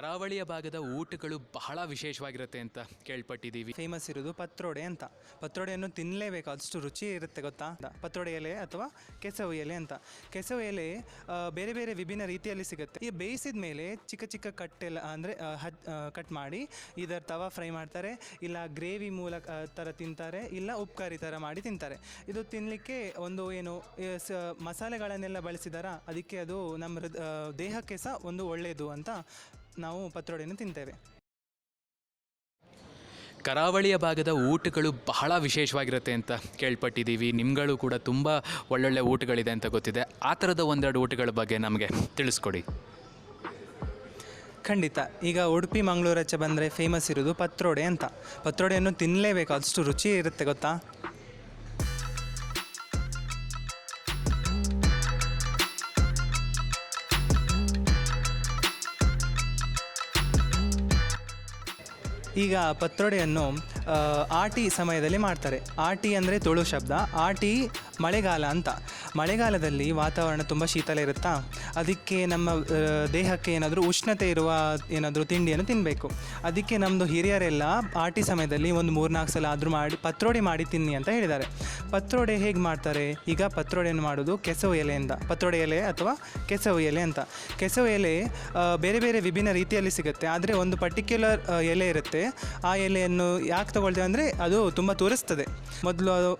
ಕರಾವಳಿಯ ಭಾಗದ ಊಟಗಳು ಬಹಳ ವಿಶೇಷವಾಗಿರುತ್ತೆ ಅಂತ ಕೇಳ್ಪಟ್ಟಿದ್ದೀವಿ. ಫೇಮಸ್ ಇರೋದು ಪತ್ರೊಡೆ ಅಂತ. ಪತ್ರೊಡೆಯನ್ನು ತಿನ್ನಲೇಬೇಕು ಅಷ್ಟು ರುಚಿ ಇರುತ್ತೆ ಗೊತ್ತಾ? ಪತ್ರೊಡೆ ಎಲೆ ಅಥವಾ ಕೆಸವು ಎಲೆ ಅಂತ. ಕೆಸವು ಎಲೆ ಬೇರೆ ಬೇರೆ ವಿಭಿನ್ನ ರೀತಿಯಲ್ಲಿ ಸಿಗುತ್ತೆ. ಈ ಬೇಯಿಸಿದ ಮೇಲೆ ಚಿಕ್ಕ ಚಿಕ್ಕ ಕಟ್ಟೆಲ್ಲ, ಅಂದರೆ ಕಟ್ ಮಾಡಿ, ಇದರ ತವಾ ಫ್ರೈ ಮಾಡ್ತಾರೆ, ಇಲ್ಲ ಗ್ರೇವಿ ಮೂಲಕ ಥರ ತಿಂತಾರೆ, ಇಲ್ಲ ಉಪ್ಕಾರಿ ಥರ ಮಾಡಿ ತಿಂತಾರೆ. ಇದು ತಿನ್ನಲಿಕ್ಕೆ ಒಂದು ಏನು ಮಸಾಲೆಗಳನ್ನೆಲ್ಲ ಬಳಸಿದಾರ? ಅದಕ್ಕೆ ಅದು ನಮ್ಮ ದೇಹಕ್ಕೆ ಸಹ ಒಂದು ಒಳ್ಳೆಯದು ಅಂತ ನಾವು ಪತ್ರೊಡೆಯನ್ನು ತಿಂತೇವೆ. ಕರಾವಳಿಯ ಭಾಗದ ಊಟಗಳು ಬಹಳ ವಿಶೇಷವಾಗಿರುತ್ತೆ ಅಂತ ಕೇಳ್ಪಟ್ಟಿದ್ದೀವಿ. ನಿಮ್ಗಳು ಕೂಡ ತುಂಬ ಒಳ್ಳೊಳ್ಳೆ ಊಟಗಳಿದೆ ಅಂತ ಗೊತ್ತಿದೆ. ಆ ಥರದ ಒಂದೆರಡು ಊಟಗಳ ಬಗ್ಗೆ ನಮಗೆ ತಿಳಿಸ್ಕೊಡಿ. ಖಂಡಿತ. ಈಗ ಉಡುಪಿ ಮಂಗಳೂರಾಚೆ ಬಂದರೆ ಫೇಮಸ್ ಇರೋದು ಪತ್ರೊಡೆ ಅಂತ. ಪತ್ರೊಡೆಯನ್ನು ತಿನ್ನಲೇಬೇಕು ಅಷ್ಟು ರುಚಿ ಇರುತ್ತೆ ಗೊತ್ತಾ? ಈಗ ಪತ್ರೊಡೆಯನ್ನು ಆಟಿ ಸಮಯದಲ್ಲಿ ಮಾಡ್ತಾರೆ. ಆಟಿ ಅಂದರೆ ತುಳು ಶಬ್ದ. ಆಟಿ ಮಳೆಗಾಲ ಅಂತ. ಮಳೆಗಾಲದಲ್ಲಿ ವಾತಾವರಣ ತುಂಬ ಶೀತಲ ಇರುತ್ತಾ? ಅದಕ್ಕೆ ನಮ್ಮ ದೇಹಕ್ಕೆ ಏನಾದರೂ ಉಷ್ಣತೆ ಇರುವ ಏನಾದರೂ ತಿಂಡಿಯನ್ನು ತಿನ್ನಬೇಕು ಅದಕ್ಕೆ ನಮ್ಮದು ಹಿರಿಯರೆಲ್ಲ ಆಟಿ ಸಮಯದಲ್ಲಿ ಒಂದು ಮೂರ್ನಾಲ್ಕು ಸಲ ಆದರೂ ಮಾಡಿ, ಪತ್ರೋಡೆ ಮಾಡಿ ತಿನ್ನಿ ಅಂತ ಹೇಳಿದ್ದಾರೆ. ಪತ್ರೋಡೆ ಹೇಗೆ ಮಾಡ್ತಾರೆ? ಈಗ ಪತ್ರೋಡೆಯನ್ನು ಮಾಡೋದು ಕೆಸವು ಎಲೆಯಿಂದ ಪತ್ರೋಡೆ ಎಲೆ ಅಥವಾ ಕೆಸವು ಎಲೆ ಅಂತ. ಕೆಸವು ಎಲೆ ಬೇರೆ ಬೇರೆ ವಿಭಿನ್ನ ರೀತಿಯಲ್ಲಿ ಸಿಗುತ್ತೆ. ಆದರೆ ಒಂದು ಪರ್ಟಿಕ್ಯುಲರ್ ಎಲೆ ಇರುತ್ತೆ. ಆ ಎಲೆಯನ್ನು ಯಾಕೆ ತಗೊಳ್ತೇವೆ ಅಂದರೆ ಅದು ತುಂಬ ತೋರಿಸ್ತದೆ. ಮೊದಲು ಅದು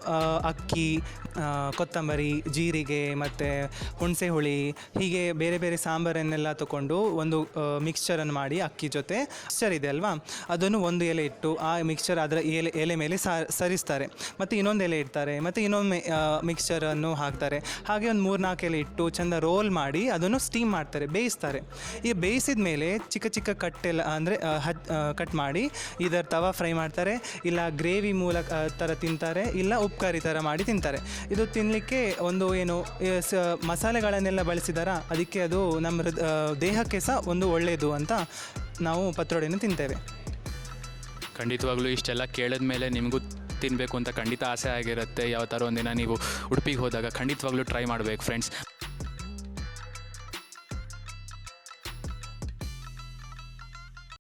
ಅಕ್ಕಿ ಕೊತ್ತಂಬರಿ, ಜೀರಿಗೆ ಮತ್ತು ಹುಣಸೆ ಹುಳಿ, ಹೀಗೆ ಬೇರೆ ಬೇರೆ ಸಾಂಬಾರನ್ನೆಲ್ಲ ತಗೊಂಡು ಒಂದು ಮಿಕ್ಸ್ಚರನ್ನು ಮಾಡಿ ಅಕ್ಕಿ ಜೊತೆ. ಮಿಕ್ಸ್ಚರ್ ಇದೆ ಅಲ್ವಾ? ಅದನ್ನು ಒಂದು ಎಲೆ ಇಟ್ಟು ಆ ಮಿಕ್ಸ್ಚರ್ ಅದರ ಎಲೆ ಎಲೆ ಮೇಲೆ ಸರಿಸ್ತಾರೆ. ಮತ್ತು ಇನ್ನೊಂದು ಎಲೆ ಇಡ್ತಾರೆ. ಮತ್ತು ಇನ್ನೊಂದು ಮಿಕ್ಸ್ಚರನ್ನು ಹಾಕ್ತಾರೆ. ಹಾಗೆ ಒಂದು ಮೂರು ನಾಲ್ಕು ಎಲೆ ಇಟ್ಟು ಚೆಂದ ರೋಲ್ ಮಾಡಿ ಅದನ್ನು ಸ್ಟೀಮ್ ಮಾಡ್ತಾರೆ, ಬೇಯಿಸ್ತಾರೆ. ಈ ಬೇಯಿಸಿದ ಮೇಲೆ ಚಿಕ್ಕ ಚಿಕ್ಕ ಕಟ್ಟೆಲ್ಲ ಅಂದರೆ ಕಟ್ ಮಾಡಿ ಇದರ ತವಾ ಫ್ರೈ ಮಾಡ್ತಾರೆ. ಇಲ್ಲ ಗ್ರೇವಿ ಮೂಲಕ ಥರ ತಿಂತಾರೆ, ಇಲ್ಲ ಉಪ್ಕಾರಿ ಥರ ಮಾಡಿ ತಿಂತಾರೆ. ಇದು ತಿನ್ನಲಿಕ್ಕೆ ಒಂದು ಏನು ಮಸಾಲೆಗಳನ್ನೆಲ್ಲ ಬಳಸಿದಾರ? ಅದಕ್ಕೆ ಅದು ನಮ್ಮ ದೇಹಕ್ಕೆ ಸಹ ಒಂದು ಒಳ್ಳೆಯದು ಅಂತ ನಾವು ಪತ್ರೊಡೆಯನ್ನು ತಿಂತೇವೆ. ಖಂಡಿತವಾಗ್ಲೂ ಇಷ್ಟೆಲ್ಲ ಕೇಳಿದ ಮೇಲೆ ನಿಮಗೂ ತಿನ್ನಬೇಕು ಅಂತ ಖಂಡಿತ ಆಸೆ ಆಗಿರುತ್ತೆ. ಯಾವ ಥರ ಒಂದಿನ ನೀವು ಉಡುಪಿಗೆ ಹೋದಾಗ ಖಂಡಿತವಾಗ್ಲೂ ಟ್ರೈ ಮಾಡಬೇಕು ಫ್ರೆಂಡ್ಸ್